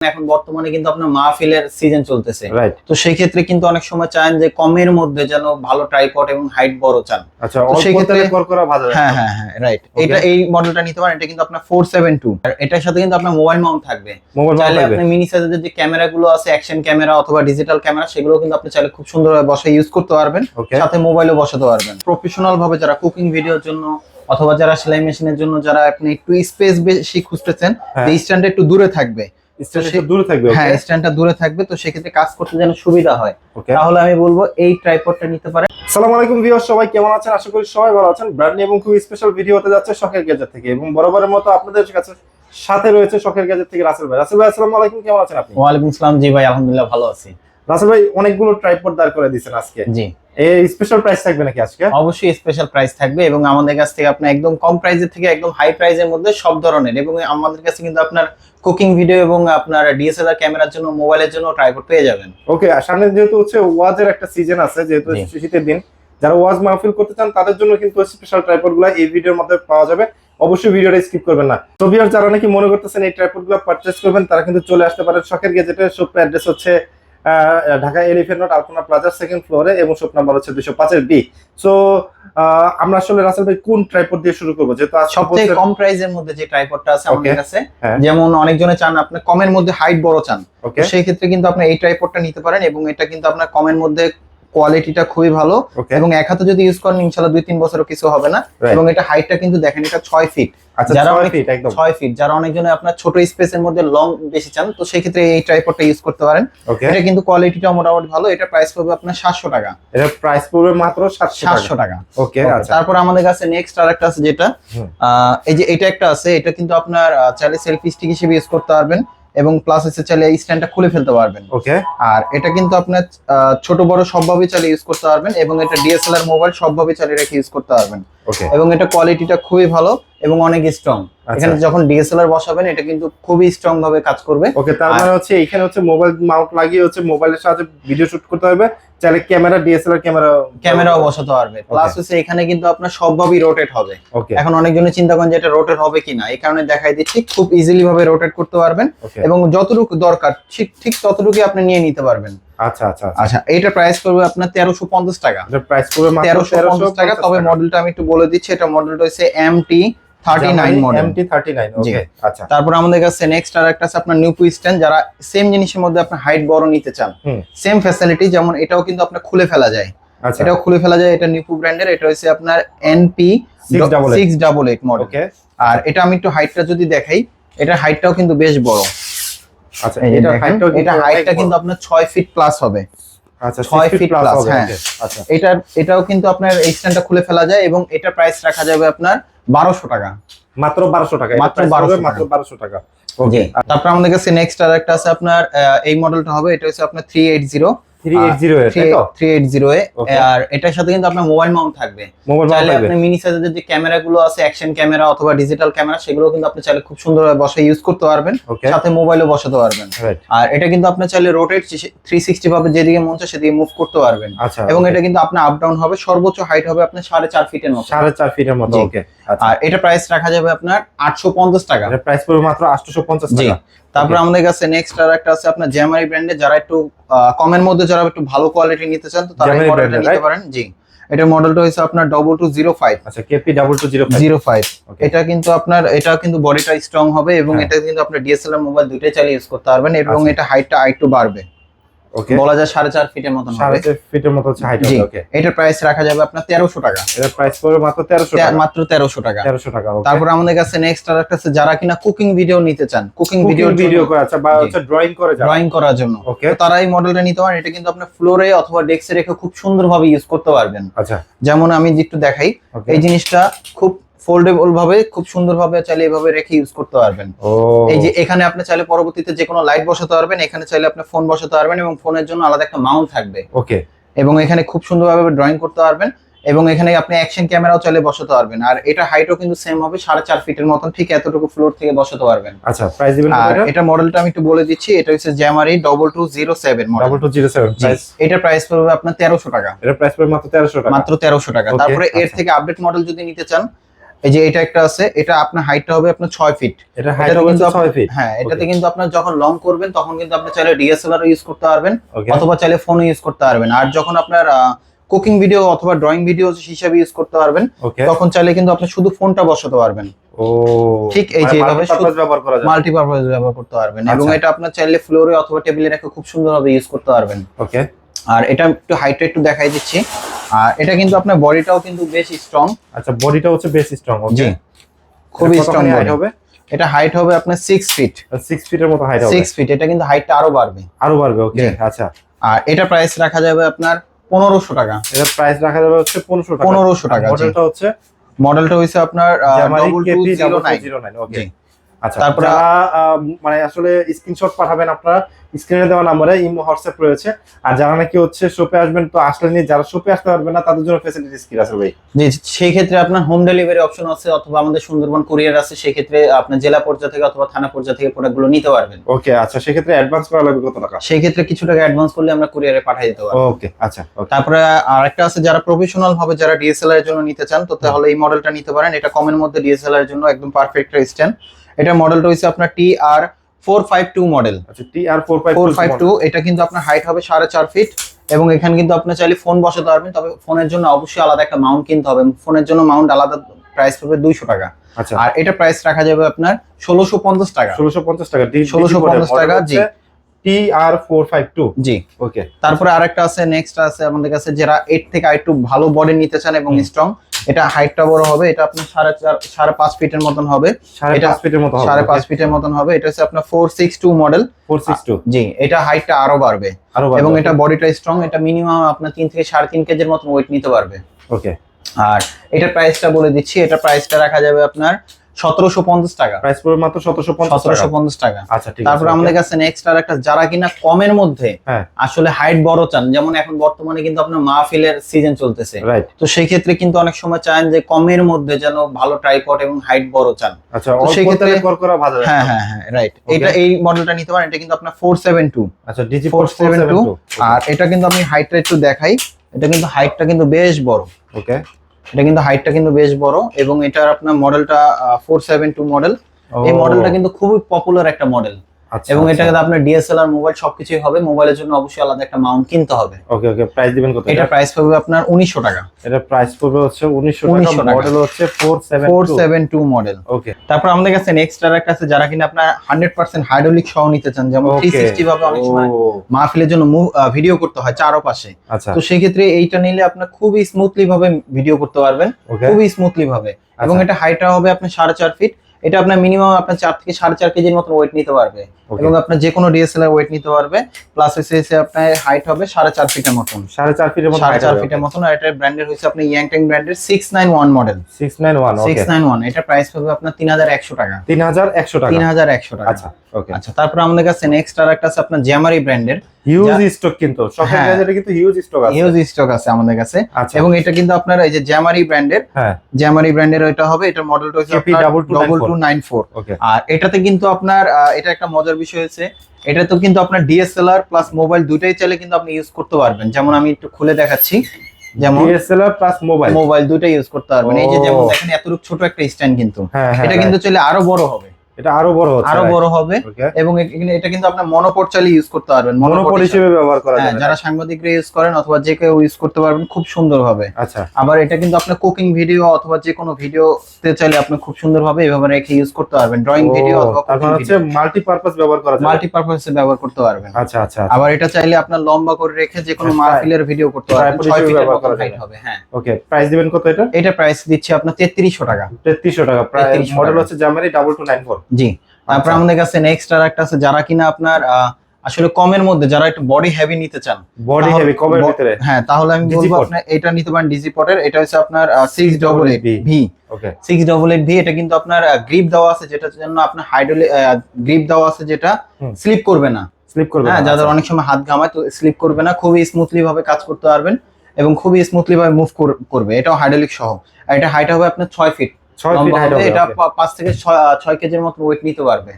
এখন বর্তমানে কিন্তু আপনার মাহফিলের সিজন চলতেছে। তো সেই ক্ষেত্রে কিন্তু অনেক সময় চান যে কমের মধ্যে যেন ভালো ট্রাইপড এবং হাইট বড় চান। আচ্ছা সেই ক্ষেত্রে- ভাজা হ্যাঁ হ্যাঁ হ্যাঁ রাইট এটা এই মডেলটা নিতে পারেন এটা কিন্তু আপনার ফোর সেভেন টু এটার সাথে কিন্তু আপনার মোবাইল মাউন্ট থাকবে। মোবাইল থাকবে। আপনি মিনি সাইজের যে ক্যামেরা গুলো আছে অ্যাকশন ক্যামেরা অথবা ডিজিটাল ক্যামেরা সেগুলো কিন্তু আপনি চাইলে খুব সুন্দরভাবে বসে ইউজ করতে পারবেন। সাথে মোবাইলও বসাতে পারবেন। প্রফেশনাল ভাবে যারা কুকিং ভিডিওর জন্য অথবা যারা সেলাই মেশিনের জন্য যারা আপনি একটু স্পেস বেশি খুঁজতেছেন এই যে স্ট্যান্ডটা একটু দূরে থাকবে। স্টেশন সে- দূরে থাকবে হ্যাঁ স্ট্যান্ডটা দূরে থাকবে তো সেক্ষেত্রে কাজ করতে যেন সুবিধা হয়। তাহলে আমি বলব এই ট্রাইপডটা নিতে পারেন সালাম আলাইকুম ভিউয়ার সবাই কেমন আছেন? আশা করি সবাই ভালো আছেন। ব্র্যান্ড নিউ এবং খুব স্পেশাল ভিডিও হতে যাচ্ছে শখের থেকে। এবং বরাবরের মতো আপনাদের কাছে সাথে রয়েছে শখের থেকে রাসেল ভাই। রাসেল ভাই আসসালামু আলাইকুম কেমন আছেন আপনি? ওয়ালাইকুম আসসালাম জি ভাই আলহামদুলিল্লাহ ভালো আছি। রাসেল ভাই অনেকগুলো ট্রাইপড দাঁড় করে দিয়েছেন আজকে। জি। এই স্পেশাল প্রাইস থাকবে নাকি আজকে? অবশ্যই স্পেশাল প্রাইস থাকবে এবং আমাদের কাছ থেকে আপনার একদম কম প্রাইসের থেকে একদম হাই প্রাইসের মধ্যে সব ধরনের এবং আমাদের কাছে কিন্তু আপনার কুকিং ভিডিও এবং আপনার ডিএসএলআর ক্যামেরার জন্য মোবাইলের জন্য ট্রাইপড পেয়ে যাবেন। ওকে আর সামনে যেহেতু হচ্ছে ওয়াজের একটা সিজন আছে যেহেতু শীতের দিন যারা ওয়াজ মাহফিল করতে চান তাদের জন্য কিন্তু স্পেশাল ট্রাইপডগুলো এই ভিডিওর মধ্যে পাওয়া যাবে। অবশ্যই ভিডিওটা স্কিপ করবেন না। তো ভিউয়ার যারা নাকি মনে করতেছেন এই ট্রাইপডগুলো পারচেস করবেন তারা কিন্তু চলে আসতে পারেন শখের গেজেটের সব অ্যাড্রেস হচ্ছে ঢাকা এলিফেন্ট রোড আলপনা প্লাজার সেকেন্ড ফ্লোরে এবং শপ নাম্বার হচ্ছে দুশো পাঁচের বি সো আমরা আসলে রাসেল ভাই কোন ট্রাইপড দিয়ে শুরু করব যেহেতু সবচেয়ে কম প্রাইসের মধ্যে যে ট্রাইপডটা আছে আমাদের. কাছে হ্যাঁ। যেমন অনেকজনে চান আপনি কমের মধ্যে হাইট বড় চান সেই ক্ষেত্রে কিন্তু আপনি এই ট্রাইপডটা নিতে পারেন এবং এটা কিন্তু আপনার কমের মধ্যে কোয়ালিটিটা খুবই ভালো এবং এক হাতে যদি ইউজ করেন ইনশাল্লাহ দুই তিন বছরও কিছু হবে না। এবং এটা হাইটটা কিন্তু দেখেন এটা ছয় ফিট আচ্ছা যারা ছয় ফিট যারা অনেকজনে আপনার ছোট স্পেসের মধ্যে লং বেশি চান তো সেই ক্ষেত্রে এই ট্রাইপডটা ইউজ করতে পারেন। এটা কিন্তু কোয়ালিটিটা মোটামুটি ভালো। এটা প্রাইস পড়বে আপনার সাতশো টাকা। এটা প্রাইস পড়বে মাত্র সাতশো টাকা। ওকে আচ্ছা। তারপর আমাদের কাছে নেক্সট আর একটা আছে যেটা। এই যে এটা একটা আছে এটা কিন্তু আপনার চাইলে সেলফি স্টিক হিসেবে ইউজ করতে পারবেন। এবং প্লাস হচ্ছে চাইলে এই স্ট্যান্ডটা খুলে ফেলতে পারবেন। ওকে আর এটা কিন্তু আপনার আহ, ছোট বড় সবভাবে চালিয়ে ইউজ করতে পারবেন এবং এটা ডিএসএলআর মোবাইল সবভাবে চালিয়ে রেখে ইউজ করতে পারবেন। এবং এটা কোয়ালিটিটা খুবই ভালো এবং অনেক স্ট্রং আচ্ছা। এখানে যখন ডিএসএলআর বসাবেন এটা কিন্তু খুবই স্ট্রং ভাবে কাজ করবে। ওকে তার মানে হচ্ছে এখানে হচ্ছে মোবাইল মাউন্ট লাগিয়ে হচ্ছে মোবাইলের সাহায্যে ভিডিও শুট করতে হবে। চাইলে ক্যামেরা ডিএসএলআর ক্যামেরা ক্যামেরাও বসাতে পারবে। প্লাস হচ্ছে এখানে কিন্তু আপনার সবভাবেই রোটেট হবে। ওকে এখন অনেকজনে চিন্তা করেন যে এটা রোটেট হবে কিনা। এই কারণে দেখাই দিচ্ছি খুব ইজিলি ভাবে রোটেট করতে পারবেন। এবং যতটুকু দরকার ঠিক ঠিক ততটুকুই আপনি নিয়ে নিতে পারবেন। আচ্ছা আচ্ছা আচ্ছা। এইটা প্রাইস করবে আপনার তেরোশো পঞ্চাশ টাকা। এটা প্রাইস মাত্র তেরোশো পঞ্চাশ টাকা। তবে মডেলটা আমি একটু বলে দিচ্ছি এটা মডেলটা হচ্ছে M T thirty nine model MT 39 জি। ওকে আচ্ছা। তারপর আমাদের কাছে নেক্সট আর একটা আছে আপনার নিউ স্ট্যান্ড যারা সেম জিনিসের মধ্যে আপনার হাইট বড় নিতে চান। সেম ফ্যাসিলিটি যেমন এটাও কিন্তু আপনার খুলে ফেলা যায়। আচ্ছা। এটাও খুলে ফেলা যায় এটা নিপু ব্র্যান্ডের এটা হচ্ছে আপনার NP 688 six double eight model okay আর এটা আমি একটু হাইটটা যদি দেখাই এটার হাইটটাও কিন্তু বেশ বড়। আচ্ছা এটা হাইটটাও এটা হাইটটা কিন্তু আপনার ছয় ফিট প্লাস হবে। আচ্ছা ছয় 6 ফিট প্লাস হ্যাঁ। আচ্ছা। এটার এটাও কিন্তু আপনার এই স্ট্যান্ডটা খুলে ফেলা যায় এবং এটা প্রাইস রাখা যাবে আপনার বারোশো টাকা। মাত্র 1200 টাকা মাত্র 1200 1200 টাকা। ওকে তারপর আমাদের কাছে নেক্সট আর একটা আছে আপনার এই মডেলটা হবে এটা হচ্ছে আপনার থ্রি এইট জিরো 380 আর এটার সাথে কিন্তু আপনার মোবাইল মাউন্ট থাকবে। চাইলে আপনি মিনি সাইজের যে ক্যামেরা গুলো আছে অ্যাকশন ক্যামেরা অথবা ডিজিটাল ক্যামেরা সেগুলো কিন্তু আপনি চাইলে খুব সুন্দরভাবে বসে ইউজ করতে পারবেন। ওকে সাথে মোবাইলও বসাতে পারবেন। আর এটা কিন্তু আপনি চাইলে রোটেট থ্রি সিক্সটি ভাবে যেদিকে মন চায় সেদিকে মুভ করতে পারবেন। আচ্ছা এবং এটা কিন্তু আপনার আপ ডাউন হবে সর্বোচ্চ হাইট হবে আপনার সাড়ে চার ফিটের মতো। 4.5 ফিটের মতো ওকে আর এটা প্রাইস রাখা যাবে আপনার আটশো পঞ্চাশ টাকা। এটা প্রাইস পড়বে মাত্র 850 জি। টাকা। তারপর আমাদের কাছে নেক্সট আর একটা আছে আপনার জ্যামারি ব্র্যান্ডে যারা একটু কমের মধ্যে যারা একটু ভালো কোয়ালিটি নিতে চান তো তারা নিতে? পারেন। জি। এটা মডেলটা হচ্ছে আপনার ডবল টু জিরো ফাইভ আচ্ছা কেপি 2205 জিরো ফাইভ ওকে এটা কিন্তু আপনার এটা কিন্তু বডিটা স্ট্রং হবে এবং হ্যাঁ। এটা কিন্তু আপনার ডিএসএলআর মোবাইল দুইটাই চালিয়ে ইউজ করতে পারবেন এবং আচ্ছা। এটা হাইটটা আরেকটু বাড়বে। বলা যায় সাড়ে চার ফিটের মতন হবে। 4.5 ফিটের মতো হচ্ছে হাইট ওকে এটার প্রাইস রাখা যাবে আপনার তেরোশো টাকা। এটা প্রাইস পড়বে মাত্র 1300 টাকা। মাত্র তেরোশো টাকা। 1300 টাকা তারপর আমাদের কাছে নেক্সট আর একটা আছে যারা কিনা কুকিং ভিডিও নিতে চান কুকিং ভিডিও ভিডিও করে আচ্ছা বা হচ্ছে ড্রয়িং করে ড্রয়িং করার জন্য। ওকে তারা এই মডেলটা নিতে পারেন। এটা কিন্তু আপনার ফ্লোরে অথবা ডেস্কে রেখে খুব সুন্দরভাবে ইউজ করতে পারবেন। আচ্ছা। যেমন আমি একটু দেখাই এই জিনিসটা খুব ফোল্ডেবল ভাবে খুব সুন্দরভাবে চাইলে এভাবে রেখে ইউজ করতে পারবেন। এই যে এখানে আপনি চাইলে পরবর্তীতে যে কোনো লাইট বসাতে পারবেন এখানে চাইলে আপনি ফোন বসাতে পারবেন এবং ফোনের জন্য আলাদা একটা মাউন্ট থাকবে। ওকে। এবং এখানে খুব সুন্দরভাবে ড্রয়িং করতে পারবেন এবং এখানে আপনি অ্যাকশন ক্যামেরাও চাইলে বসাতে পারবেন। আর এটা হাইটও কিন্তু সেম হবে সাড়ে চার ফিটের মতন ঠিক এতটুকু ফ্লোর থেকে বসাতে পারবেন। আচ্ছা প্রাইস দিবেন আর এটা? মডেলটা আমি একটু বলে দিচ্ছি এটা হচ্ছে Jmary double two zero seven model double two zero seven price এটা প্রাইস পড়বে আপনার তেরোশো টাকা। এটা প্রাইস পড়বে মাত্র তেরোশো টাকা। মাত্র তেরোশো টাকা। তারপরে এর আচ্ছা। থেকে আপডেট মডেল যদি নিতে চান এই যে এটা একটা আছে এটা আপনার হাইটটা হবে আপনার ছয় ফিট এটা হাইট হবে কিন্তু আপ- 6 ফিট হ্যাঁ এটাতে কিন্তু আপনার যখন লং করবেন তখন কিন্তু আপনি চাইলে ডিএসএলআর ইউজ করতে পারবেন অথবা চাইলে ফোন ইউজ করতে পারবেন। আর যখন আপনার কুকিং ভিডিও অথবা ড্রয়িং ভিডিও হিসাবে ইউজ করতে পারবেন তখন চাইলে কিন্তু আপনি শুধু ফোনটা বসাতে পারবেন। ও ঠিক এই যে এভাবে multi-purpose ব্যবহার করা যায়। মাল্টিপারপাস ব্যবহার করতে পারবেন। এবং আচ্ছা। এটা আপনার চাইলে ফ্লোরে অথবা টেবিলে রেখে খুব সুন্দরভাবে ইউজ করতে পারবেন। ওকে আর এটা একটু হাইটটা একটু দেখাই দিচ্ছি। আর এটা কিন্তু আপনার বডিটাও কিন্তু বেশ স্ট্রং আচ্ছা বডিটা হচ্ছে বেশ স্ট্রং ওকে খুবই স্ট্রং হাইট হবে? এটা হাইট হবে আপনার সিক্স ফিট 6 ফিটের মতো হাইট হবে। সিক্স ফিট এটা কিন্তু হাইটটা আরও বাড়বে। আরও বাড়বে ওকে আচ্ছা। আর এটা প্রাইস রাখা যাবে আপনার পনেরোশো টাকা। এটা প্রাইস রাখা যাবে হচ্ছে 1500 টাকা। 1500 টাকা, মডেলটা হচ্ছে মডেলটা হয়েছে আপনার Jmary double two KP zero nine okay আচ্ছা তারপরে- মানে আসলে স্ক্রিনশট পাঠাবেন আপনারা স্ক্রিনে দেওয়া নাম্বারে ইমো হোয়াটসঅ্যাপ রয়েছে। আর যারা নাকি হচ্ছে শপে আসবেন তো আসলে নিয়ে যারা শপে আসতে পারবেন না তাদের জন্য ফ্যাসিলিটিস কি আছে ভাই? জি সেই ক্ষেত্রে আপনার হোম ডেলিভারি অপশন আছে অথবা আমাদের সুন্দরবন কুরিয়ার আছে সেই ক্ষেত্রে আপনার জেলা পর্যায়ে থেকে অথবা থানা পর্যায়ে থেকে প্রোডাক্টগুলো নিতে পারবেন। ওকে আচ্ছা সেক্ষেত্রে অ্যাডভান্স করা লাগবে কত টাকা? সেই ক্ষেত্রে কিছু টাকা অ্যাডভান্স করলে আমরা কুরিয়ারে পাঠিয়ে দিতে পারব। ওকে আচ্ছা তারপরে আরেকটা আছে যারা প্রফেশনাল ভাবে যারা ডিএসএলআর এর জন্য নিতে চান তো তাহলে এই মডেলটা নিতে পারেন। এটা কমের মধ্যে ডিএসএলআর এর জন্য একদম পারফেক্ট স্ট্যান্ড এটা মডেলটা হচ্ছে আপনার T R four five two model. আচ্ছা T R four five four five two এটা কিন্তু আপনার হাইট হবে সাড়ে চার ফিট এবং এখানে কিন্তু আপনি চাইলে ফোন বসাতে পারবেন তবে ফোনের জন্য অবশ্যই আলাদা একটা মাউন্ট কিনতে হবে ফোনের জন্য মাউন্ট আলাদা প্রাইস পড়বে দুইশো টাকা। আচ্ছা। আর এটা প্রাইস রাখা যাবে আপনার ষোলোশো পঞ্চাশ টাকা। ষোলোশো পঞ্চাশ টাকা 1650 টাকা, জি। T R four five two. জি। ওকে তারপরে আরেকটা আছে নেক্সট আছে আমাদের কাছে যারা এইট থেকে আরেকটু ভালো বডি নিতে চান এবং স্ট্রং এটা হাইটটা বড় হবে এটা আপনার সাড়ে চার সাড়ে পাঁচ ফিটের মতন হবে। এটা পাঁচ ফিটের মতো সাড়ে পাঁচ ফিটের মতন হবে এটা হচ্ছে আপনার four six two model four six two জি এটা হাইটটা আরও বাড়বে। আরও এবং এটা বডিটা স্ট্রং এটা মিনিমাম আপনার তিন থেকে সাড়ে তিন কেজির মতন ওয়েট নিতে পারবে। ওকে আর এটা প্রাইসটা বলে দিচ্ছি এটা প্রাইসটা রাখা যাবে আপনার সতেরোশো পঞ্চাশ টাকা। প্রাইস পড়বে মাত্র সতেরোশো সতেরোশো টাকা। পঞ্চাশ টাকা। আচ্ছা ঠিক তারপর আমাদের কাছে নেক্সট আর একটা যারা কিনা কমের মধ্যে হ্যাঁ। আসলে হাইট বড় চান যেমন এখন বর্তমানে কিন্তু আপনার মাহফিলের সিজন চলতেছে। তো সেই ক্ষেত্রে কিন্তু অনেক সময় চান যে কমের মধ্যে যেন ভালো ট্রাইপড এবং হাইট বড় চান। আচ্ছা করা ভাজা হ্যাঁ। হ্যাঁ হ্যাঁ রাইট এটা এই মডেলটা নিতে পারেন এটা কিন্তু আপনার ফোর সেভেন টু আচ্ছা ডিজি ফোর সেভেন টু আর এটা কিন্তু আমি হাইটটা একটু দেখাই এটা কিন্তু হাইটটা কিন্তু বেশ বড়। ওকে এটা কিন্তু হাইটটা কিন্তু বেশ বড় এবং এটার আপনার মডেলটা ফোর সেভেন টু মডেল এই মডেলটা কিন্তু খুবই পপুলার একটা মডেল এবং এটা কিন্তু আপনার ডিএসএলআর মোবাইল সবকিছুই হবে। মোবাইলের জন্য অবশ্যই আলাদা একটা মাউন্ট কিনতে হবে। ওকে ওকে প্রাইস দিবেন কত এটা প্রাইস পড়বে আপনার উনিশশো টাকা। এটা প্রাইস পড়বে হচ্ছে 1900 1900 টাকা। মডেল হচ্ছে 472 four seven two model okay তারপর আমাদের কাছে নেক্সট আর একটা আছে যারা কিনা আপনার হান্ড্রেড পার্সেন্ট হাইড্রোলিক সহ নিতে চান। যেমন থ্রি ওকে সিক্সটি ভাবে অনেক সময় মাহফিলের জন্য ভিডিও করতে হয় চারো পাশে আচ্ছা। তো সেই ক্ষেত্রে এইটা নিলে আপনার খুবই স্মুথলি ভাবে ভিডিও করতে পারবেন। খুবই স্মুথলি ভাবে। এবং আচ্ছা। এটা হাইটটা হবে আপনার সাড়ে চার ফিট এটা আপনার মিনিমাম আপনার চার থেকে সাড়ে চার কেজির মতো ওয়েট নিতে পারবে। এবং আপনার যে কোনো ডিএসএলআর ওয়েট নিতে পারবে প্লাস হচ্ছে এসে আপনার হাইট হবে সাড়ে চার ফিটের মতন। সাড়ে চার ফিটের মতো সাড়ে চার ফিটের মতন আর এটার ব্র্যান্ডের হচ্ছে আপনার ইয়াংটেং ব্র্যান্ডের six nine one model 691 okay six nine one এটা প্রাইস পাবে আপনার তিন হাজার একশো টাকা। 3100 টাকা। তিন হাজার একশো টাকা। আচ্ছা ওকে আচ্ছা তারপর আমাদের কাছে নেক্সট আর একটা আছে আপনার জ্যামারি ব্র্যান্ডের হিউজ স্টক কিন্তু শপের হ্যাঁ। গ্যাজেটে কিন্তু হিউজ স্টক আছে। হিউজ স্টক আছে আমাদের কাছে। আচ্ছা। এবং এটা কিন্তু আপনার এই যে জ্যামারি ব্র্যান্ডের হ্যাঁ। জ্যামারি ব্র্যান্ডের এটা হবে এটার মডেলটা হচ্ছে double 2294 two nine four okay আর এটাতে কিন্তু আপনার এটা একটা মজার বিষয় হচ্ছে এটা তো কিন্তু আপনার ডিএসএলআর প্লাস মোবাইল দুটাই চাইলে কিন্তু আপনি ইউজ করতে পারবেন। যেমন আমি একটু খুলে দেখাচ্ছি। যেমন ডিএসএলআর প্লাস মোবাইল মোবাইল দুটাই ইউজ করতে পারবেন। এই যে যেমন দেখেন এতটুকু ছোট একটা স্ট্যান্ড কিন্তু। হ্যাঁ হ্যাঁ এটা কিন্তু চাইলে আরও বড় হবে। এটা আরও বড় হচ্ছে আরও বড় হবে। এবং এটা কিন্তু চালিয়ে ইউজ করতে পারবেন। হিসেবে ব্যবহার করা হ্যাঁ যাবে যারা সাংবাদিকরা ইউজ করেন অথবা যে কেউ ইউজ করতে পারবেন খুব সুন্দরভাবে আচ্ছা। আবার এটা কিন্তু আপনার কুকিং ভিডিও অথবা যে কোনো ভিডিওতে চাইলে আপনি খুব সুন্দরভাবে এভাবে রেখে ইউজ করতে পারবেন। ড্রয়িং ভিডিও অথবা মাল্টি পারপাস ব্যবহার করা যাবে মাল্টিপারপাসে ব্যবহার করতে পারবেন। আচ্ছা আচ্ছা আবার এটা চাইলে আপনার লম্বা করে রেখে যে কোনো হ্যাঁ, মাহফিলের ভিডিও করতে পারবেন। হিসেবে ব্যবহার হাইট। হবে হ্যাঁ। ওকে প্রাইস দিবেন কত এটা? এটা প্রাইস দিচ্ছি আপনার তেত্রিশশো টাকা। 3300 টাকা 3300 মডেল। হচ্ছে জামারি 2294 জি তারপর আচ্ছা। আমাদের কাছে নেক্সট আর একটা আছে যারা কিনা আপনার আসলে কমের মধ্যে যারা একটু বডি হেভি নিতে চান বডি তাহলে- হেভি কমের ভিতরে হ্যাঁ তাহলে আমি বলব। আপনার এটা নিতে পারেন ডিজি পটের এটা হচ্ছে আপনার six double eight V। V okay six double eight V এটা কিন্তু আপনার গ্রিপ দেওয়া আছে যেটার জন্য আপনার হাইড্রোলি গ্রিপ দেওয়া আছে যেটা স্লিপ করবে না স্লিপ করবে হ্যাঁ না, যাদের আচ্ছা। অনেক সময় হাত ঘামায় তো স্লিপ করবে না খুবই স্মুথলি ভাবে কাজ করতে পারবেন এবং খুবই স্মুথলি ভাবে মুভ করবে এটাও হাইড্রোলিক সহ আর এটা হাইট হবে আপনার ছয় ফিট ছয় ফিট লম্বা হাইট হবে। হবে এটা পাঁচ থেকে ছয় কেজির মতো ওয়েট নিতে পারবে।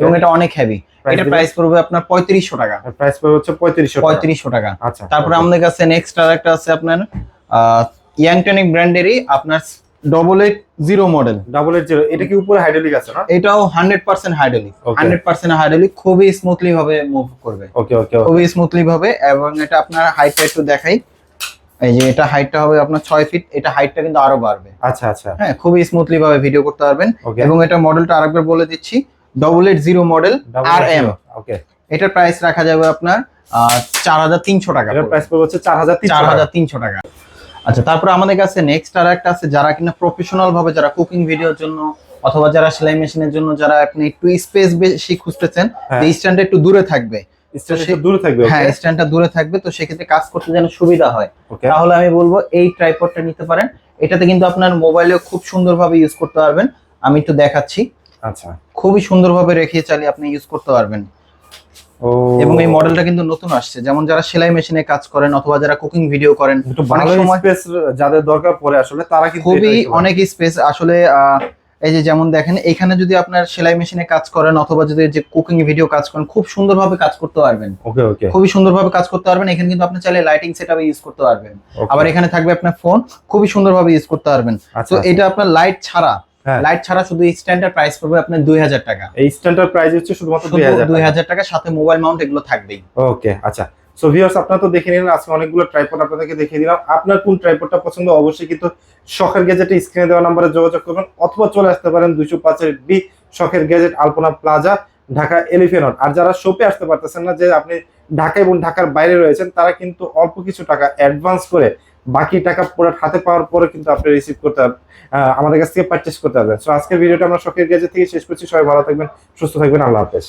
এবং এটা অনেক হেভি এটা দিবেন? প্রাইস পড়বে আপনার পঁয়ত্রিশশো টাকা। প্রাইস পড়বে হচ্ছে 3500 টাকা। পঁয়ত্রিশশো টাকা। আচ্ছা। তারপরে আমাদের কাছে নেক্সট আর একটা আছে আপনার ইয়াংটনিক ব্র্যান্ডেরই আপনার double eight zero model double eight zero এটা কি উপরে হাইড্রোলিক আছে না? এটাও hundred percent hydraulic hundred percent hydraulic খুবই স্মুথলি ভাবে মুভ করবে। ওকে ওকে খুবই স্মুথলি ভাবে এবং এটা আপনার হাইটটা একটু দেখাই। এই যে এটা হাইটটা হবে আপনার ছয় ফিট এটা হাইটটা কিন্তু আরও বাড়বে। আচ্ছা আচ্ছা। হ্যাঁ খুবই স্মুথলি ভাবে ভিডিও করতে পারবেন। এবং এটা মডেলটা আরেকবার বলে দিচ্ছি double eight zero model R M okay এটার প্রাইস রাখা যাবে আপনার চার হাজার তিনশো টাকা প্রাইস পড়বে। হচ্ছে চার হাজার চার হাজার তিনশো টাকা। আচ্ছা তারপর আমাদের কাছে নেক্সট আর একটা আছে যারা কিনা প্রফেশনাল ভাবে যারা কুকিং ভিডিওর জন্য অথবা যারা সেলাই মেশিনের জন্য যারা আপনি একটু স্পেস বেশি খুঁজতেছেন এই যে স্ট্যান্ডটা একটু দূরে থাকবে। স্টেশন দূরে থাকবে হ্যাঁ স্ট্যান্ডটা দূরে থাকবে তো সেক্ষেত্রে কাজ করতে যেন সুবিধা হয়। তাহলে আমি বলব এই ট্রাইপডটা নিতে পারেন। এটাতে কিন্তু আপনার মোবাইলে খুব সুন্দরভাবে ইউজ করতে পারবেন। আমি একটু দেখাচ্ছি। আচ্ছা। খুবই সুন্দরভাবে রেখে চালিয়ে আপনি ইউজ করতে পারবেন। এবং এই মডেলটা কিন্তু নতুন আসছে। যেমন যারা সেলাই মেশিনে কাজ করেন অথবা যারা কুকিং ভিডিও করেন অনেক সময় স্পেস যাদের দরকার পড়ে আসলে তারা কিন্তু খুবই অনেক স্পেস আসলে এই যে যেমন দেখেন এখানে যদি আপনার সেলাই মেশিনে কাজ করেন অথবা যদি যে কুকিং ভিডিও কাজ করেন খুব সুন্দরভাবে কাজ করতে পারবেন। ওকে ওকে। খুবই সুন্দরভাবে কাজ করতে পারবেন। এখানে কিন্তু আপনি চাইলে লাইটিং সেটআপে ইউজ করতে পারবেন। আবার এখানে থাকবে আপনার ফোন খুবই সুন্দরভাবে ইউজ করতে পারবেন। আচ্ছা তো এটা আপনার লাইট ছাড়া হ্যাঁ। লাইট ছাড়া শুধু স্ট্যান্ডার্ড প্রাইস পড়বে আপনার দুই হাজার টাকা। এই স্ট্যান্ডার্ড প্রাইস হচ্ছে শুধুমাত্র শুধু দুই হাজার দুই হাজার টাকা সাথে মোবাইল মাউন্ট এগুলো থাকবেই। ওকে আচ্ছা। সো ভিউয়ার্স আপনারা তো দেখে নিলেন, আজকে অনেকগুলো ট্রাইপড আপনাদেরকে দেখিয়ে দিলাম। আপনার কোন ট্রাইপডটা পছন্দ, অবশ্যই কিন্তু শখের গ্যাজেটে স্ক্রিনে দেওয়া নাম্বারে যোগাযোগ করবেন, অথবা চলে আসতে পারেন দুইশো পাঁচের বি শখের gadget Alpana plaza, Dhaka elephant আর যারা শপে আসতে পারতেছেন না, যে আপনি ঢাকা এবং ঢাকার বাইরে রয়েছেন, তারা কিন্তু অল্প কিছু টাকা অ্যাডভান্স করে বাকি টাকা পুরো হাতে পাওয়ার পরে কিন্তু আপনি রিসিভ করতে আমাদের কাছ থেকে পারচেস করতে পারবেন। সো আজকের ভিডিওটা আমরা শখের গ্যাজেট থেকে শেষ করছি। সবাই ভালো থাকবেন, সুস্থ থাকবেন, আল্লাহ হাফেজ।